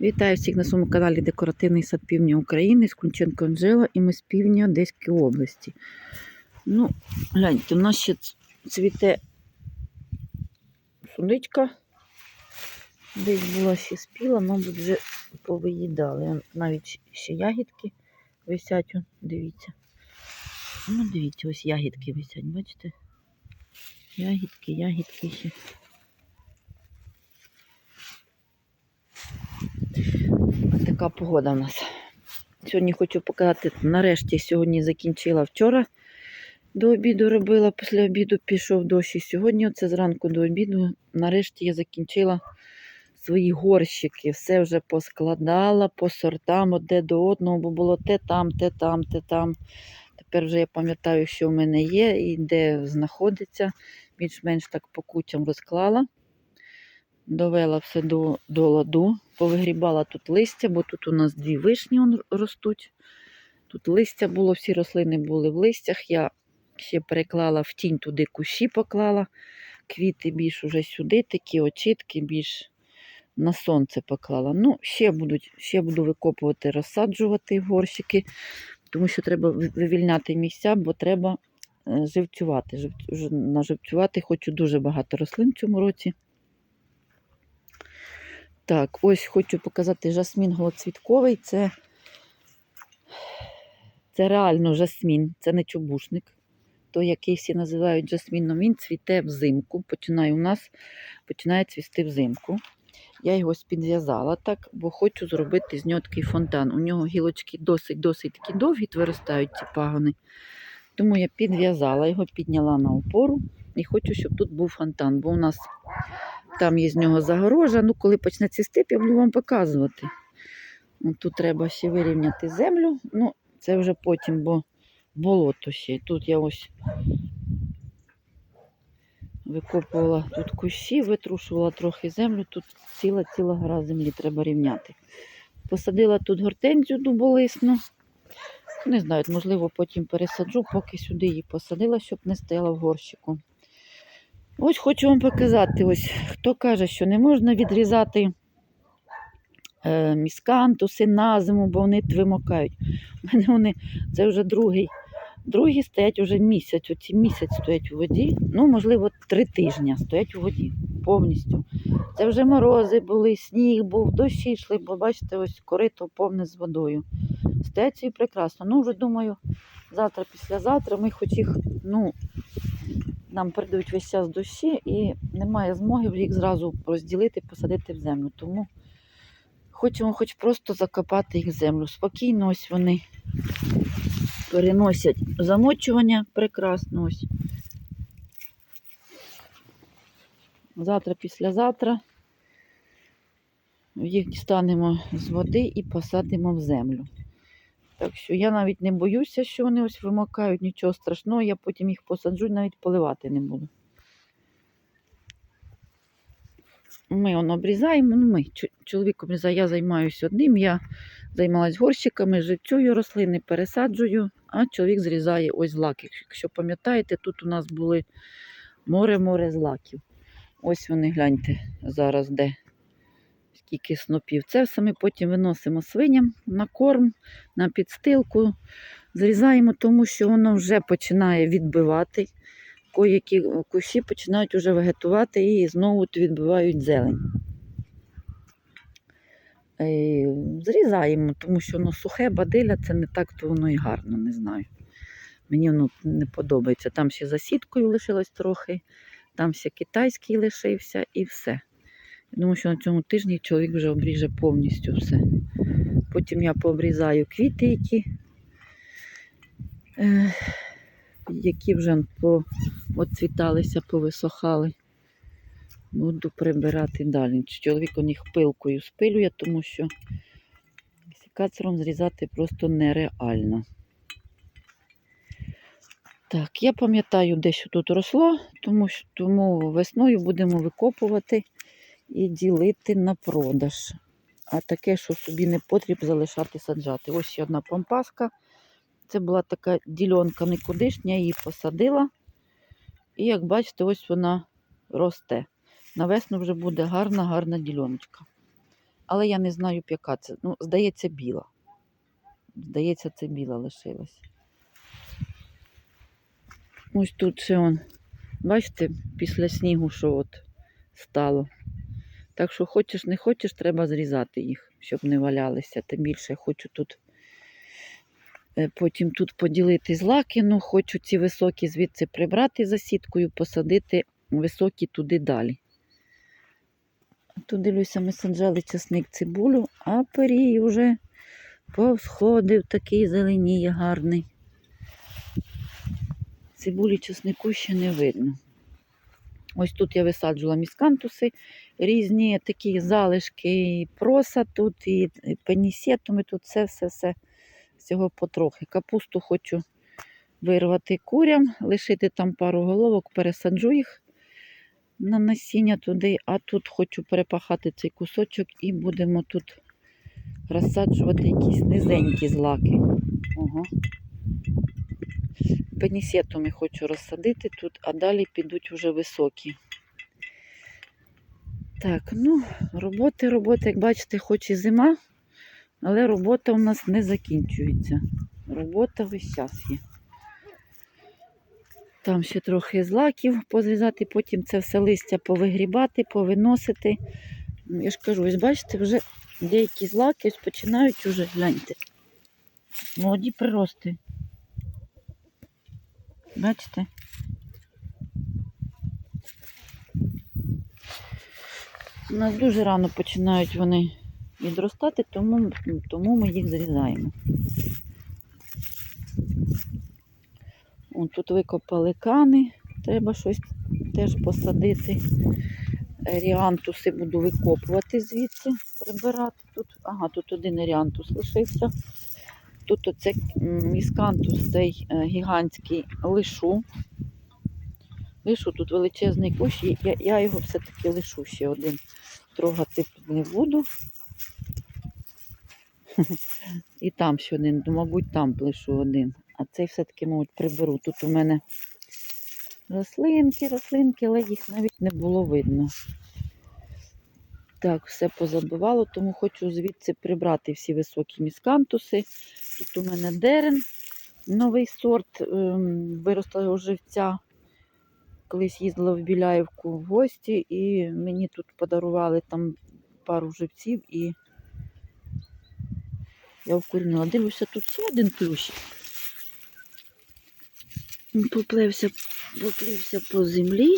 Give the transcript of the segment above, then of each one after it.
Вітаю всіх на своєму каналі Декоративний сад Півдня України з Кунченко Анжела і ми з півдня Одеської області. Ну, гляньте, у нас ще цвіте суничка. Десь була ще спіла, мабуть, вже повиїдали. Навіть ще ягідки висять, дивіться. Ну, дивіться, ось ягідки висять, бачите? Ягідки, ягідки ще. Така погода в нас. Сьогодні хочу показати, нарешті сьогодні закінчила вчора. До обіду робила, після обіду пішов дощ. І сьогодні, оце зранку до обіду, нарешті я закінчила свої горщики. Все вже поскладала по сортам одне до одного, бо було те там, те там, те там. Тепер вже я пам'ятаю, що в мене є і де знаходиться. Більш-менш так по кучам розклала. Довела все до, до ладу, повигрібала тут листя, бо тут у нас дві вишні ростуть. Тут листя було, всі рослини були в листях. Я ще переклала в тінь туди кущі поклала. Квіти більш уже сюди, такі очітки більш на сонце поклала. Ну, ще, будуть, ще буду викопувати, розсаджувати горщики, тому що треба вивільняти місця, бо треба е, живцювати. Наживцювати хочу дуже багато рослин в цьому році. Так, ось хочу показати жасмін голоцвітковий. Це, це реально жасмін, це не чубушник. Той, який всі називають жасміном, він цвіте взимку. Починає у нас починає цвісти взимку. Я його підв'язала так, бо хочу зробити з нього такий фонтан. У нього гілочки досить-досить такі довгі, виростають ці пагони. Тому я підв'язала його, підняла на опору і хочу, щоб тут був фонтан, бо у нас там є з нього загорожа. Ну, коли почне цвісти, я буду вам показувати. Ну, Тут треба ще вирівняти землю. Ну, це вже потім, бо болото ще. Тут я ось викопувала тут кущі, витрушувала трохи землю. Тут ціла ціла гора землі треба рівняти. Посадила тут гортензію дуболисну. Не знаю, можливо, потім пересаджу, поки сюди її посадила, щоб не стояла в горщику. Ось хочу вам показати, ось хто каже, що не можна відрізати е, міскантуси на зиму, бо вони вимокають. У мене вони, це вже другий. Другі стоять вже місяць. Оці місяць стоять у воді. Ну, можливо, три тижні стоять у воді повністю. Це вже морози були, сніг був, дощі йшли, бо бачите, ось корито повне з водою. Стоять ці прекрасно. Ну, вже думаю, завтра, післязавтра ми хоч їх, ну, нам передають весь час дощі і немає змоги їх зразу розділити, посадити в землю. Тому хочемо хоч просто закопати їх в землю. Спокійно ось вони переносять замочування прекрасно. Ось. Завтра, післязавтра їх дістанемо з води і посадимо в землю. Так що я навіть не боюся, що вони ось вимокають, нічого страшного, я потім їх посаджу і навіть поливати не буду. Ми он обрізаємо, ну ми, чоловік обрізає, я займаюся одним, я займалась горщиками, живцюю рослини, пересаджую, а чоловік зрізає ось злаки. Якщо пам'ятаєте, тут у нас були море-море злаків. Ось вони, гляньте, зараз де скільки снопів. Це все ми потім виносимо свиням на корм, на підстилку. Зрізаємо, тому що воно вже починає відбивати. Коякі кущі починають вже вегетувати і знову відбивають зелень. Е, Зрізаємо, тому що воно сухе, бадиля, це не так, то воно і гарно, не знаю. Мені воно не подобається. Там ще за сіткою лишилось трохи, там ще китайський лишився і все. Думаю, що на цьому тижні чоловік вже обріже повністю все. Потім я пообрізаю квіти, які, е, які вже поцвіталися, повисохали. Буду прибирати далі. Чоловік у них пилкою спилює, тому що секатором зрізати просто нереально. Так, я пам'ятаю, де що тут росло, тому, тому весною будемо викопувати і ділити на продаж. А таке, що собі не потріб залишати саджати. Ось ще одна помпаска. Це була така ділянка никудишня, я її посадила. І як бачите, ось вона росте. На весну вже буде гарна, гарна діляночка. Але я не знаю, яка це. Ну, здається, біла. Здається, це біла лишилась. Ось тут ще он. Бачите, після снігу, що от стало. Так що хочеш, не хочеш, треба зрізати їх, щоб не валялися. Тим більше хочу тут е, потім тут поділити злакину, хочу ці високі звідси прибрати за сіткою, посадити високі туди далі. Тут дивлюся, ми саджали часник цибулю, а перій вже повсходив, такий зеленіє гарний. Цибулі часнику ще не видно. Ось тут я висаджувала міскантуси, різні такі залишки, і проса тут, і пенісетуми, тут все-все-все всього потрохи. Капусту хочу вирвати курям, лишити там пару головок, пересаджу їх на насіння туди, а тут хочу перепахати цей кусочок і будемо тут розсаджувати якісь низенькі злаки. Ого. Пенісетуми хочу розсадити тут, а далі підуть вже високі. Так, ну, роботи, роботи, як бачите, хоч і зима, але робота у нас не закінчується. Робота весь час є. Там ще трохи злаків позрізати, потім це все листя повигрібати, повиносити. Я ж кажу, ось бачите, вже деякі злаки починають уже, гляньте. Молоді прирости. Бачите? У нас дуже рано починають вони відростати, тому, тому ми їх зрізаємо. Тут викопали кани, треба щось теж посадити. Ріантуси буду викопувати звідси, прибирати. Тут, ага, тут один ріантус лишився. Тут оце міскантус, цей е, гігантський лишу. Лишу тут величезний кущ, я, я його все-таки лишу ще один. Трогати не буду. І там ще один, ну, мабуть, там лишу один. А цей все-таки, мабуть, приберу. Тут у мене рослинки, рослинки, але їх навіть не було видно. Так, все позабивало, тому хочу звідси прибрати всі високі міскантуси. Тут у мене дерен, новий сорт, ем, виросла його живця. Колись їздила в Біляївку в гості, і мені тут подарували там пару живців, і я вкорінила. Дивлюся, тут ще один плющик. Поплився, поплився по землі.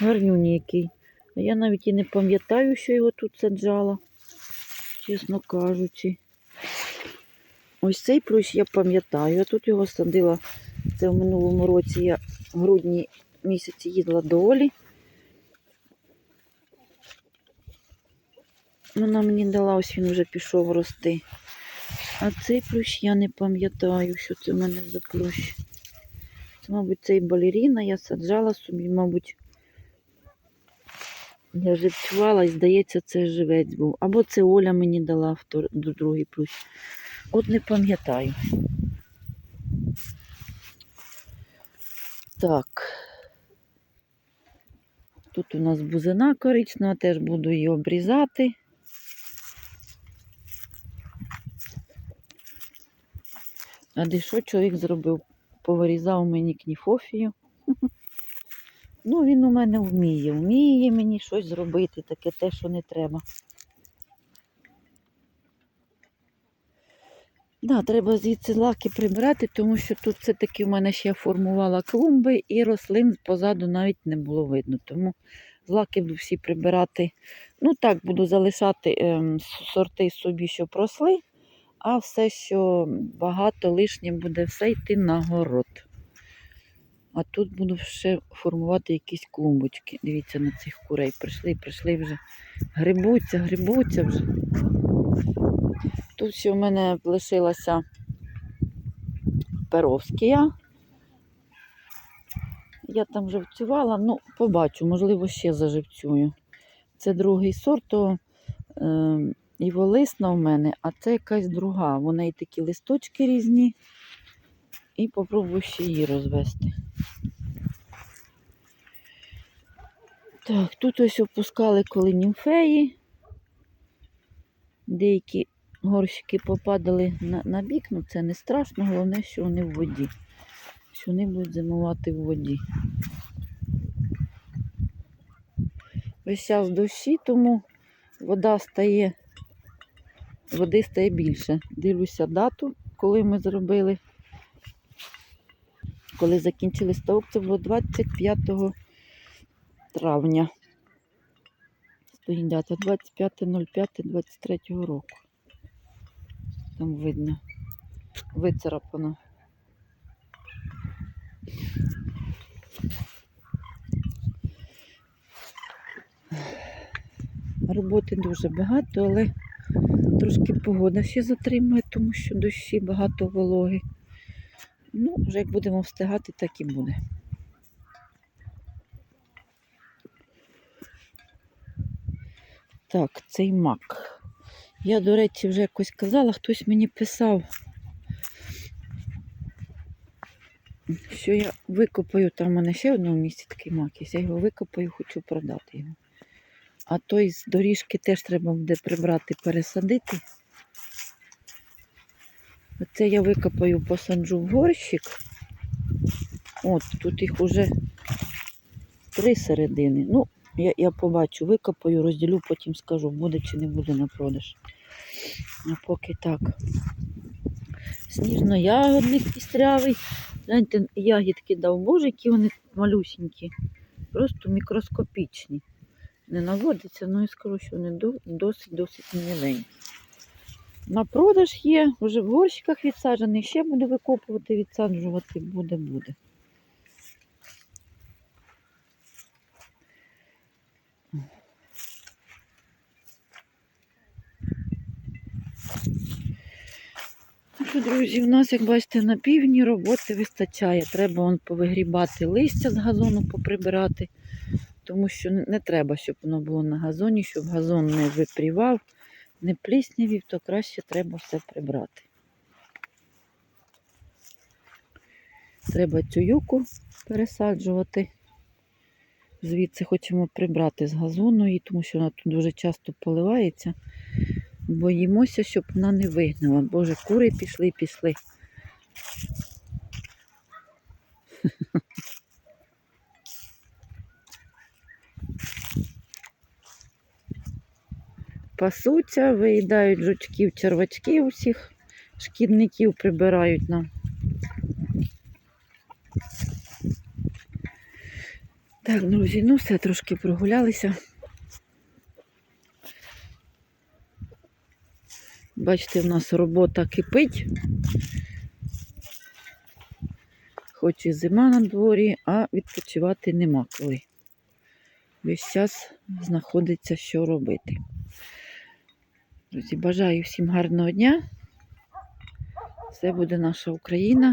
Гарнюній. А я навіть і не пам'ятаю, що його тут саджала, чесно кажучи. Ось цей плющ я пам'ятаю. Я тут його садила. Це в минулому році я в грудні місяці їздила до Олі. Вона мені дала, ось він вже пішов рости. А цей плющ я не пам'ятаю, що це в мене за плющ. Це, мабуть, цей балеріна я саджала собі, мабуть. Я живцювала і, здається, це живець був. Або це Оля мені дала втор... другий плющ. От не пам'ятаю. Так. Тут у нас бузина коричнева, теж буду її обрізати. А де що чоловік зробив? Повирізав мені кніфофію. Ну, він у мене вміє, вміє мені щось зробити, таке те, що не треба. Да, треба звідси лаки прибрати, тому що тут все-таки в мене ще формувала клумби і рослин позаду навіть не було видно. Тому злаки буду всі прибирати. Ну так, буду залишати ем, сорти собі, щоб росли, а все, що багато лишнє буде, все йти на город. А тут буду ще формувати якісь клумбочки. Дивіться на цих курей. Прийшли, прийшли вже. Грибуться, грибуться вже. Тут ще в мене лишилася перовськія. Я там живцювала, ну, побачу, можливо, ще заживцюю. Це другий сорт, то е, іволисна в мене, а це якась друга. У неї такі листочки різні. І попробую ще її розвести. Так, тут ось опускали коли німфеї. Деякі горщики попадали на, на бік, ну це не страшно, головне, що вони в воді. Що вони будуть зимувати в воді. Весь час дощі, тому вода стає, води стає більше. Дивлюся дату, коли ми зробили. Коли закінчили ставок, це було 25 травня. Стоїть 25.05.23 року. Там видно. Вицарапано. Роботи дуже багато, але трошки погода ще затримує, тому що дощі багато вологи. Ну, вже як будемо встигати, так і буде. Так, цей мак. Я, до речі, вже якось казала, хтось мені писав, що я викопаю, там в мене ще в одному місці такий мак я його викопаю, хочу продати його. А той з доріжки теж треба буде прибрати, пересадити. Оце я викопаю, посаджу в горщик. От, тут їх уже три середини. Ну, я, я побачу, викопаю, розділю, потім скажу, буде чи не буде на продаж. А поки так. Сніжно-ягодник пістрявий. Гляньте, ягідки дав Боже, які вони малюсінькі. Просто мікроскопічні. Не наводиться, ну і скажу, що вони досить-досить міленькі. На продаж є, вже в горщиках відсаджений, ще буду викопувати, відсаджувати, буде-буде. Друзі, у нас, як бачите, на півдні роботи вистачає. Треба вон повигрібати листя з газону, поприбирати, тому що не треба, щоб воно було на газоні, щоб газон не випрівав, не пліснявів, то краще треба все прибрати. Треба цю юку пересаджувати. Звідси хочемо прибрати з газону її, тому що вона тут дуже часто поливається. Боїмося, щоб вона не вигнала. Боже, кури пішли, пішли. Пасуться, виїдають жучків, червачків усіх, шкідників прибирають нам. Так, друзі, ну все, трошки прогулялися. Бачите, в нас робота кипить. Хоч і зима на дворі, а відпочивати нема коли. Весь час знаходиться, що робити. Друзі, бажаю всім гарного дня. Все буде наша Україна.